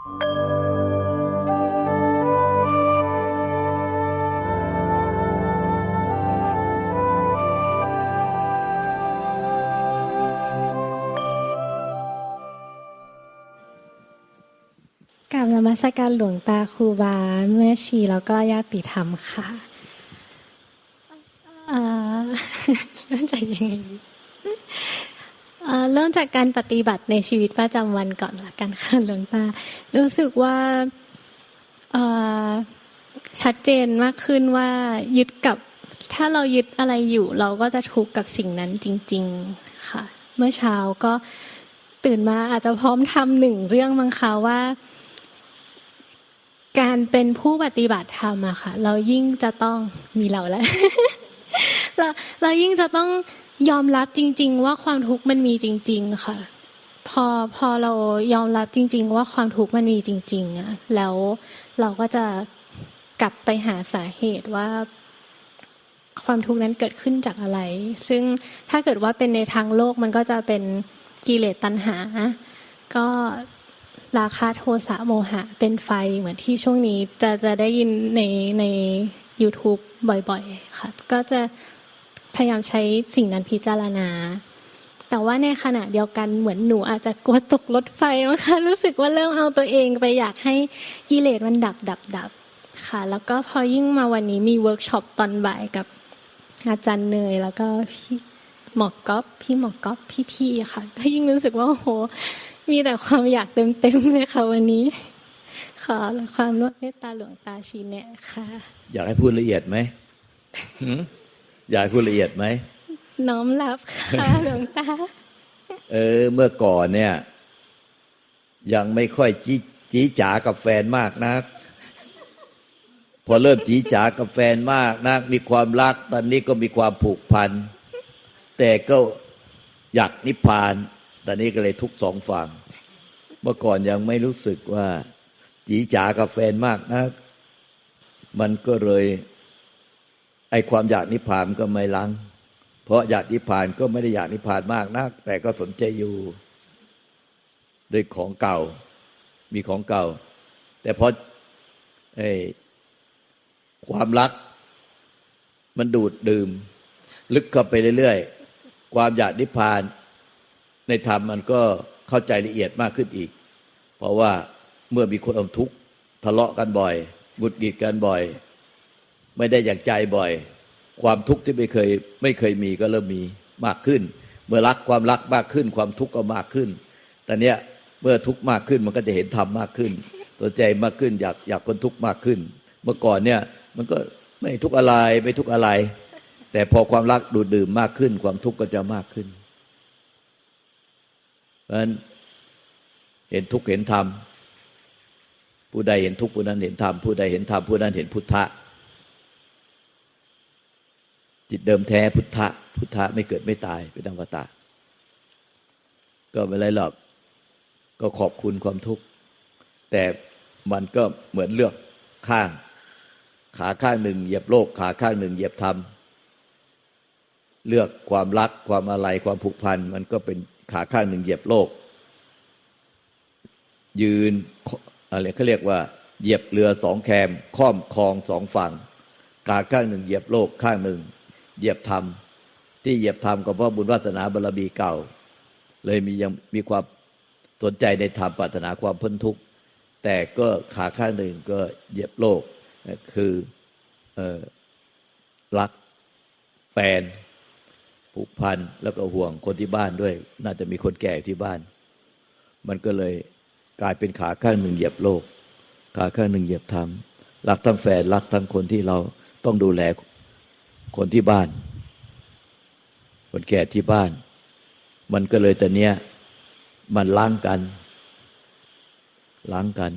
กราบนมัสการหลวงตาครูบาแม่ชีแล้วก็ญาติธรรมค่ะเอ่อเริ่มจากยังไง เริ่มจากการปฏิบัติในชีวิตประจำวันก่อนละกันค่ะหลวงตารู้สึกว่าชัดเจนมากขึ้นว่ายึดกับ ถ้าเรายึดอะไรอยู่ เราก็จะทุกข์กับสิ่งนั้นจริง ๆค่ะ เมื่อเช้าก็ตื่นมาอาจจะพร้อมทำหนึ่งเรื่องมังคะว่า การเป็นผู้ปฏิบัติธรรมอะค่ะ เรายิ่งจะต้องมีเราแล้วเราเรายิ่งจะต้อง ยอมรับจริง ๆ ว่าความทุกข์มันมีจริง ๆ ค่ะ พอพอเรายอมรับจริง ๆ ว่าความทุกข์มันมีจริงๆอะแล้วเราก็จะกลับไปหาสาเหตุว่า ความทุกข์นั้นเกิดขึ้นจากอะไร ซึ่งถ้าเกิดว่าเป็นในทางโลกมันก็จะเป็นกิเลสตัณหา ก็ราคะโทสะโมหะเป็นไฟเหมือนที่ช่วงนี้จะจะได้ยินในใน YouTube บ่อยๆ ค่ะ ก็จะ ยายามใช้สิ่งนั้นพิจารณา แต่ว่าในขณะเดียวกันเหมือนหนูอาจจะกลัวตกรถไฟมั้งคะรู้สึกว่าเริ่มเอาตัวเองไปอยากให้กิเลสมันดับดับดับค่ะ แล้วก็พอยิ่งมาวันนี้มีเวิร์กช็อปตอนบ่ายกับอาจารย์เนยแล้วก็พี่หมอกก๊อฟพี่หมอกก๊อฟพี่ๆค่ะ ก็ยิ่งรู้สึกว่าโอ้โหมีแต่ความอยากเต็มๆเลยค่ะวันนี้ขอความรวดเมตตาหลวงตาชี้แนะค่ะ อยากให้พูดละเอียดไหมหืมอ ยากให้พูดละเอียดไหมน้อมรับค่ะหลวงตา เออ เมื่อก่อนเนี่ย ยังไม่ค่อยจีจีจ๋ากับแฟนมากนัก พอเริ่มจีจ๋ากับแฟนมากนัก มีความรัก ตอนนี้ก็มีความผูกพัน แต่ก็อยากนิพพาน ตอนนี้ก็เลยทุกสองฝั่ง เมื่อก่อนยังไม่รู้สึกว่า จีจ๋ากับแฟนมากนัก มันก็เลย ไอความอยากนิพพานก็ไม่ลัง เพราะอยากนิพพานก็ไม่ได้อยากนิพพานมากนัก แต่ก็สนใจอยู่ด้วยของเก่า มีของเก่า แต่พอไอความรัก มันดูดดื่ม ลึกเข้าไปเรื่อยๆ ความอยากนิพพาน ในธรรมมันก็เข้าใจละเอียดมากขึ้นอีก เพราะว่าเมื่อมีคนอมทุกข์ทะเลาะกันบ่อยหงุดหงิดกันบ่อย ไม่ได้อย่างใจบ่อย ความทุกข์ที่ไม่เคยไม่เคยมีก็เริ่มมีมากขึ้น เมื่อรักความรักมากขึ้น ความทุกข์ก็มากขึ้นแต่เนี้ยเมื่อทุกข์มากขึ้นมันก็จะเห็นธรรมมากขึ้น ตัวใจมากขึ้นอยากอยากพ้นทุกข์มากขึ้น เมื่อก่อนเนี่ยมันก็ไม่ทุกข์อะไรไม่ทุกข์อะไร แต่พอความรักดูดดื่มมากขึ้น ความทุกข์ก็จะมากขึ้นเพราะฉะนั้นเห็นทุกข์เห็นธรรมผู้ใดเห็นทุกข์ผู้นั้นเห็นธรรมผู้ใดเห็นธรรมผู้นั้นเห็นพุทธะ จิตเดิมแท้พุทธะ พุทธะไม่เกิดไม่ตายเป็นอมตะ ก็ไม่ไรหรอกก็ขอบคุณความทุกข์ แต่มันก็เหมือนเลือกข้าง ขาข้างหนึ่งเหยียบโลก ขาข้างหนึ่งเหยียบธรรมเลือกความรักความอะไรความผูกพัน มันก็เป็นขาข้างหนึ่งเหยียบโลก ยืนอะไรเขาเรียกว่า เหยียบเรือสองแคม ค่อมคลองสองฝั่ง ขาข้างหนึ่งเหยียบโลกข้างหนึ่ง เหยียบธรรม ที่เหยียบธรรมก็เพราะบุญวาสนาบารมีเก่า เลยมียังมีความสนใจในธรรมปรารถนาความพ้นทุกข์แต่ก็ขาข้างหนึ่งก็เหยียบโลกคือออรักแฟนผูกพันแล้วก็ห่วงคนที่บ้านด้วย น่าจะมีคนแก่ที่บ้าน มันก็เลยกลายเป็นขาข้างหนึ่งเหยียบโลก ขาข้างหนึ่งเหยียบธรรมรักทั้งแฟนรักทั้งคนที่เราต้องดูแล คนที่บ้าน คนแก่ที่บ้าน มันก็เลยแต่เนี้ย มันล้างกัน ล้างกัน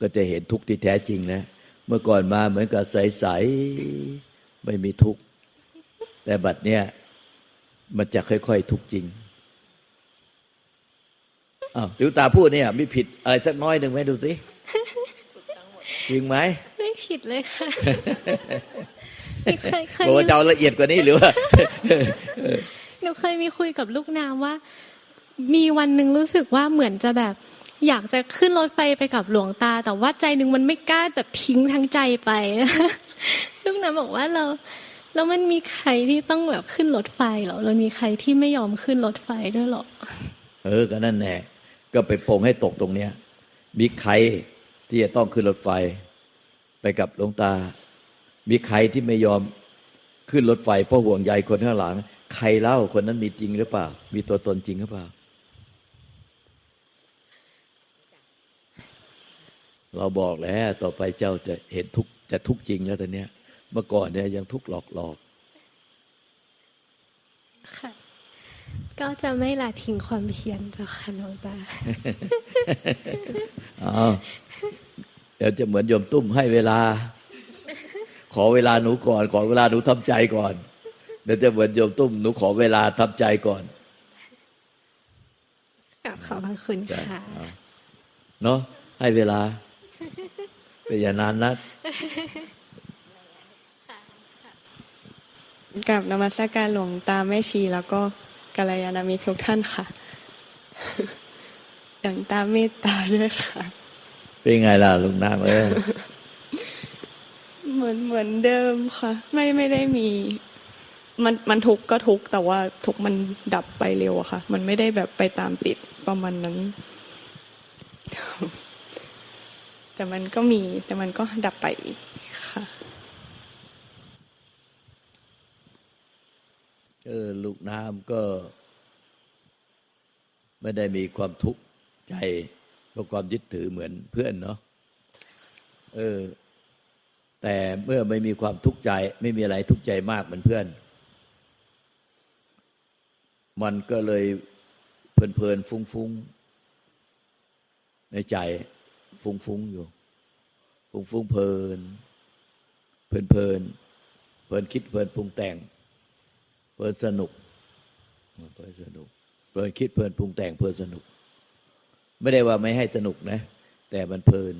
ก็จะเห็นทุกข์ที่แท้จริงแล้วเมื่อก่อนมาเหมือนกับใสๆไม่มีทุกข์แต่บัดเนี้ยมันจะค่อยๆทุกข์จริงอ้าวลิวตาพูดเนี่ยมีผิดอะไรสักน้อยหนึ่งไหมดูสิจริงไหมไม่ผิดเลยค่ะไม่ เคยเคยบอกว่ามีจะเอาละเอียดกว่านี้หรือว่าหนูเคยมีคุยกับลูกน้ำว่า มีวันหนึ่งรู้สึกว่าเหมือนจะแบบ อยากจะขึ้นรถไฟไปกับหลวงตา แต่ว่าใจหนึ่งมันไม่กล้าแบบทิ้งทั้งใจไปลูกน้ำบอกว่าเราแล้วมันมีใครที่ต้องแบบขึ้นรถไฟเหรอเรามีใครที่ไม่ยอมขึ้นรถไฟด้วยเหรอเออก็นั่นแน่ก็ไปปรงให้ตกตรงเนี้ยมีใครที่จะต้องขึ้นรถไฟ ไปกับหลวงตา มีใครที่ไม่ยอมขึ้นรถไฟเพราะห่วงใยคนข้างหลัง ใครเล่าคนนั้นมีจริงหรือเปล่า มีตัวตนจริงหรือเปล่า เราบอกแล้ว ต่อไปเจ้าจะเห็นทุกข์จะทุกข์จริงแล้วตอนเนี้ย เมื่อก่อนเนี่ยยังทุกข์หลอกหลอกค่ะก็จะไม่ละทิ้งความเพียรเจ้าค่ะหลวงตาอ้าวเดี๋ยวจะเหมือนโยมตุ้มให้เวลาข อเวลาหนูก่อน ขอเวลาหนูทำใจก่อนเดี๋ยวจะเหมือนโยมตุ้มหนูขอเวลาทำใจก่อนกับขอบพระคุณจ้ะค่ะเอาเนาะให้เวลาเป็นอย่านานนักกับนมัสการหลวงตาแม่ชี แล้วก็กัลยาณมิตรทุกท่านค่ะหลวงตาเมตตาด้วยค่ะ เป็นไงล่ะลุงนางเอ้ย เหมือนเหมือนเดิมค่ะ ไม่ไม่ได้มี มันมันทุกข์ก็ทุกข์แต่ว่าทุกข์มันดับไปเร็วอะค่ะ มันไม่ได้แบบไปตามติดประมาณนั้น แต่มันก็มี แต่มันก็ดับไปค่ะเออลูกน้ำก็ ไม่ได้มีความทุกข์ใจเพราะความยึดถือเหมือนเพื่อนเนาะเออ แต่เมื่อไม่มีความทุกข์ใจ ไม่มีอะไรทุกข์ใจมากเหมือนเพื่อน มันก็เลยเพลินๆฟุ้งๆในใจฟุ้งๆอยู่ ฟุ้งๆเพลิน เพลินเพลินเพลินคิดเพลินปรุงแต่ง เพลินสนุกเพลินสนุกเพลินคิดเพลินปรุงแต่งเพลินสนุก ไม่ได้ว่าไม่ให้สนุกนะ แต่มันเพลิน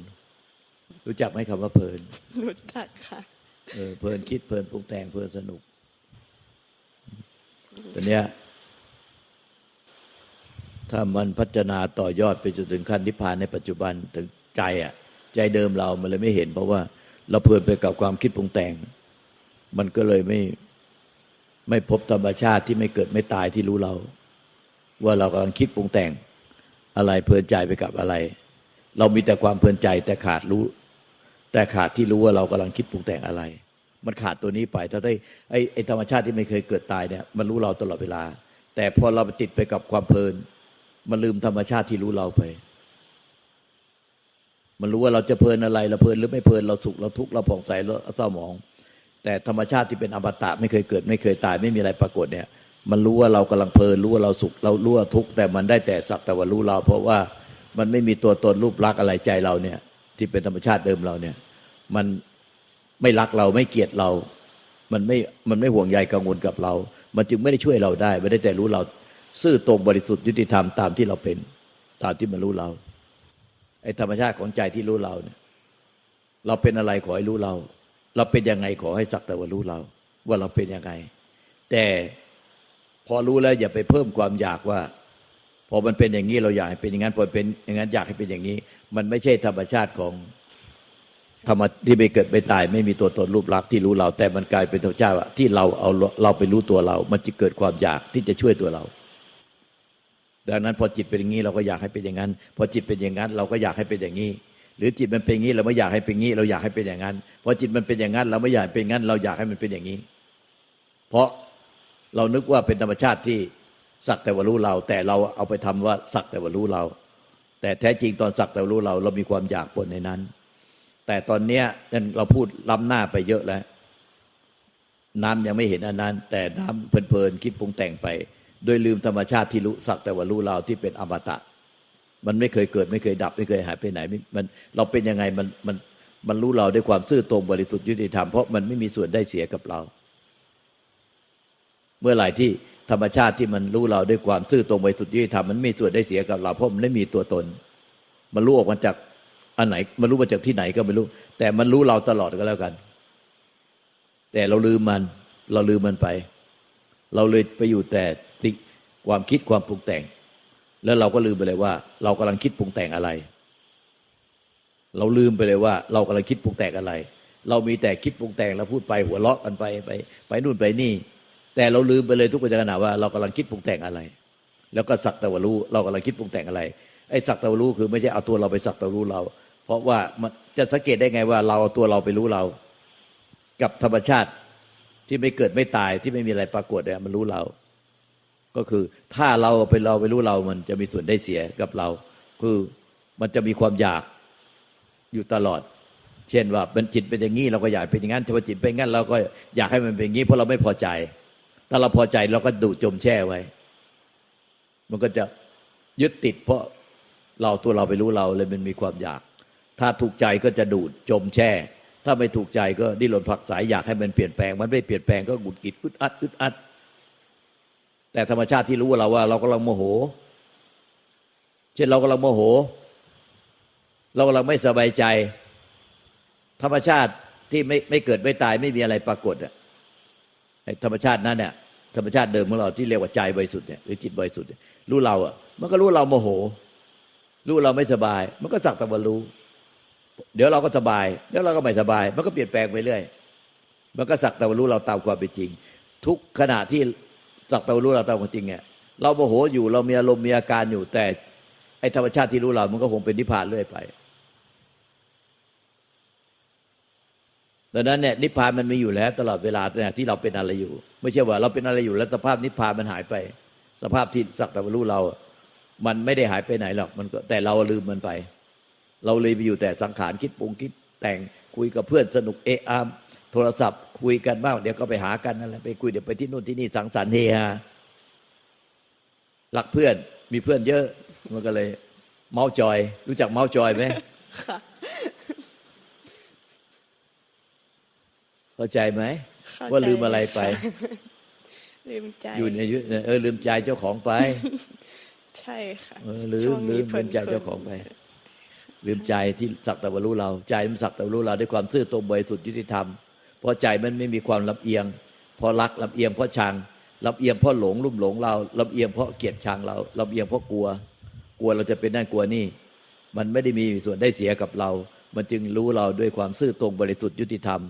รู้จักไหมคำว่าเพลิน รู้จักค่ะ เออเพลินคิดเพลินปรุงแต่งเพลินสนุกตอนเนี้ยถ้ามันพัฒนาต่อยอดไปจนถึงขั้นนิพพานในปัจจุบันถึงใจอะ ใจเดิมเรามันเลยไม่เห็น เพราะว่าเราเพลินไปกับความคิดปรุงแต่ง มันก็เลยไม่ไม่พบธรรมชาติที่ไม่เกิดไม่ตายที่รู้เรา ว่าเรากำลังคิดปรุงแต่ง อะไรเพลินใจไปกับอะไร เรามีแต่ความเพลินใจแต่ขาดรู้ แต่ขาดที่รู้ว่าเรากำลังคิดปรุงแต่งอะไร มันขาดตัวนี้ไปถ้าได้ไอ้ไอ้ธรรมชาติที่ไม่เคยเกิดตายเนี่ยมันรู้เราตลอดเวลา แต่พอเราไปติดไปกับความเพลิน มันลืมธรรมชาติที่รู้เราไป มันรู้ว่าเราจะเพลินอะไรเราเพลินหรือไม่เพลินเราสุขเราทุกข์เราผ่องใสเราเศร้าหมอง แต่ธรรมชาติที่เป็นอมตะไม่เคยเกิด ไม่เคยตายไม่มีอะไรปรากฏเนี่ย มันรู้ว่าเรากำลังเพลินรู้ว่าเราสุขเรารู้ว่าทุกข์แต่มันได้แต่สักแต่ว่ารู้เรา เพราะว่ามันไม่มีตัวตนรูปลักษณ์อะไรใจเราเนี่ย ที่เป็นธรรมชาติเดิมเราเนี่ย มันไม่รักเราไม่เกลียดเรา มันไม่มันไม่ห่วงใยกังวลกับเรา มันจึงไม่ได้ช่วยเราได้ ไม่ได้แต่รู้เราซื่อตรงบริสุทธิ์ยุติธรรมตามที่เราเป็น ตามที่มันรู้เราไอ้ธรรมชาติของใจที่รู้เราเนี่ย เราเป็นอะไรขอให้รู้เรา เราเป็นยังไงขอให้สักแต่ว่ารู้เรา ว่าเราเป็นยังไง แต่พอรู้แล้วอย่าไปเพิ่มความอยากว่า พอมันเป็นอย่างนี้เราอยากให้เป็นอย่างนั้นพอเป็นอย่างนั้นอยากให้เป็นอย่างนี้ มันไม่ใช่ธรรมชาติของธรรมที่ไม่เกิดไม่ตาย ไม่มีตัวตนรูปลักษณ์ที่รู้เรา แต่มันกลายเป็นธรรมชาติว่าที่เราเอาเราไปรู้ตัวเรา มันจะเกิดความอยากที่จะช่วยตัวเรา ดังนั้นพอจิตเป็นอย่างนี้เราก็อยากให้เป็นอย่างนั้น พอจิตเป็นอย่างนั้น เราก็อยากให้เป็นอย่างนี้ หรือจิตมันเป็นอย่างนี้เราไม่อยากให้เป็นอย่างนี้ เราอยากให้เป็นอย่างนั้น พอจิตมันเป็นอย่างนั้น เราไม่อยากเป็นอย่างนั้น เราอยากให้มันเป็นอย่างนี้ เพราะเรานึกว่าเป็นธรรมชาติที่สักแต่ว่ารู้เรา แต่เราเอาไปทำว่าสักแต่ว่ารู้เรา แต่แท้จริงตอนสักแต่ว่ารู้เราเรามีความอยากปนในนั้น แต่ตอนเนี้ยเราพูดล้ำหน้าไปเยอะแล้ว น้ำยังไม่เห็นอันนั้น แต่น้ำเพลินๆคิดปรุงแต่งไป โดยลืมธรรมชาติที่รู้สักแต่ว่ารู้เราที่เป็นอมตะ มันไม่เคยเกิดไม่เคยดับไม่เคยหายไปไหนม่มันเราเป็นยังไงมันมันมันรู้เราด้วยความซื่อตรงบริสุทธิ์ยุติธรรมเพราะมันไม่มีส่วนได้เสียกับเรา เมื่อไหร่ที่ ธรรมชาติที่มันรู้เราด้วยความซื่อตรงบริสุทธิ์ยุติธรรมมันไม่ส่วนได้เสียกับเราเพราะมันไม่มีตัวตน มันรู้ออกมาจากอันไหนมันรู้มาจากที่ไหนก็ไม่รู้ แต่มันรู้เราตลอดก็แล้วกัน แต่เราลืมมัน เราลืมมันไป เราเลยไปอยู่แต่ติความคิดความปรุงแต่ง แล้วเราก็ลืมไปเลยว่า เรากำลังคิดปรุงแต่งอะไร เราลืมไปเลยว่า เรากำลังคิดปรุงแต่งอะไร เรามีแต่คิดปรุงแต่งแล้วพูดไปหัวเราะกันไปไป ไปนู่นไปนี่ แต่เราลืมไปเลยทุกปัจจุบันว่าเรากำลังคิดปรุงแต่งอะไร แล้วก็สักแต่ว่ารู้เรากำลังคิดปรุงแต่งอะไรไอ้สักแต่ว่ารู้คือไม่ใช่เอาตัวเราไปสักแต่ว่ารู้เรา เพราะว่ามันจะสังเกตได้ไงว่าเราเอาตัวเราไปรู้เรา กับธรรมชาติที่ไม่เกิดไม่ตายที่ไม่มีอะไรปรากฏเนี่ยมันรู้เรา ก็คือถ้าเราไปเราไปรู้เรามันจะมีส่วนได้เสียกับเรา คือมันจะมีความอยากอยู่ตลอด เช่นว่าเป็นจิตเป็นอย่างนี้เราก็อยากเป็นอย่างนั้นถ้าว่าจิตเป็นอย่างนั้นเราก็อยากให้มันเป็นอย่างนี้เพราะเราไม่พอใจ ถ้าเราพอใจเราก็ดูดจมแช่ไว้ มันก็จะยึดติด เพราะเราตัวเราไปรู้เราเลยมันมีความอยาก ถ้าถูกใจก็จะดูดจมแช่ ถ้าไม่ถูกใจก็ดิ้นรนผลักสายอยากให้มันเปลี่ยนแปลง มันไม่เปลี่ยนแปลงก็หงุดหงิดอึดอัดอึดอัด แต่ธรรมชาติที่รู้เราว่า เรากำลังโมโห เช่นเรากำลังโมโห เรากำลังไม่สบายใจ ธรรมชาติที่ไม่ไม่เกิดไม่ตายไม่มีอะไรปรากฏอะ ธรรมชาตินั้นเนี่ยธรรมชาติเดิมของเราที่เรียกว่าใจบริสุทธิ์เนี่ยหรือจิตบริสุทธิ์เนี่ยรู้เราอะ มันก็รู้เราโมโห รู้เราไม่สบาย มันก็สักแต่ว่ารู้ เดี๋ยวเราก็สบาย เดี๋ยวเราก็ไม่สบาย มันก็เปลี่ยนแปลงไปเรื่อย มันก็สักแต่ว่ารู้เราตามความเป็นจริง ทุกขณะที่สักแต่ว่ารู้เราตามความจริงเนี่ยเราโมโหอยู่เรามีอารมณ์มีอาการอยู่แต่ไอ้ธรรมชาติที่รู้เรา มันก็คงเป็นนิพพานเรื่อยไป ดังนั้นเนี่ยนิพพานมันมีอยู่แล้วตลอดเวลาเนี่ยที่เราเป็นอะไรอยู่ ไม่ใช่ว่าเราเป็นอะไรอยู่แล้วสภาพนิพพานมันหายไป สภาพที่สักแต่วรู้เรา มันไม่ได้หายไปไหนหรอกมันก็แต่เราลืมมันไป เราเลยไปอยู่แต่สังขารคิดปรุงคิดแต่งคุยกับเพื่อนสนุกเอะอามโทรศัพท์คุยกันบ้างเดี๋ยวก็ไปหากันนั่นแหละไปคุยเดี๋ยวไปที่นู่นที่นี่สังสรรค์เฮฮารักเพื่อนมีเพื่อนเยอะมันก็เลย เมาจอย รู้จักเมาจอยไหม ค่ะ เข้าใจไหมเข้ใจว่าลืมอะไรไปค่ะลืมใจอยู่ในยุเออลืมใจเจ้าของไป ใช่ค่ะเออลืมช่วงลืนี้มพลิลืนมใจๆเจ้าของไป ลืมใจที่สักแต่ว่ารู้เรา ใจมันสักแต่ว่ารู้เราด้วยความซื่อตรงบริสุทธิ์ยุติธรรมเพราะใจมันไม่มีความลำเอียงเพราะรักลำเอียงเพราะชังลำเอียงเพราะหลงลุ่มหลงเราลำเอียงเพราะเกลียดชังเราลำเอียงเพราะกลัว กลัวเราจะเป็นนั่นกลัวนี่ มันไม่ได้มีส่วนได้เสียกับเรา มันจึงรู้เราด้วยความซื่อตรงบริสุทธิ์ยุติธรรม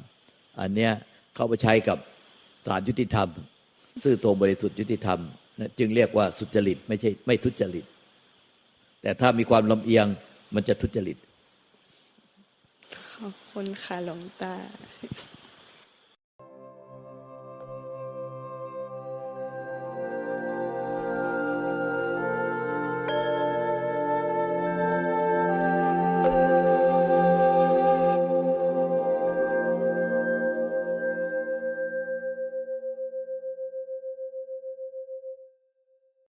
อันเนี้ยเข้าไปใช้กับศาลยุติธรรม ซื่อตรงบริสุทธิ์ยุติธรรมนะจึงเรียกว่าสุจริตไม่ใช่ไม่ทุจริต แต่ถ้ามีความลำเอียงมันจะทุจริต ขอบคุณค่ะหลวงตา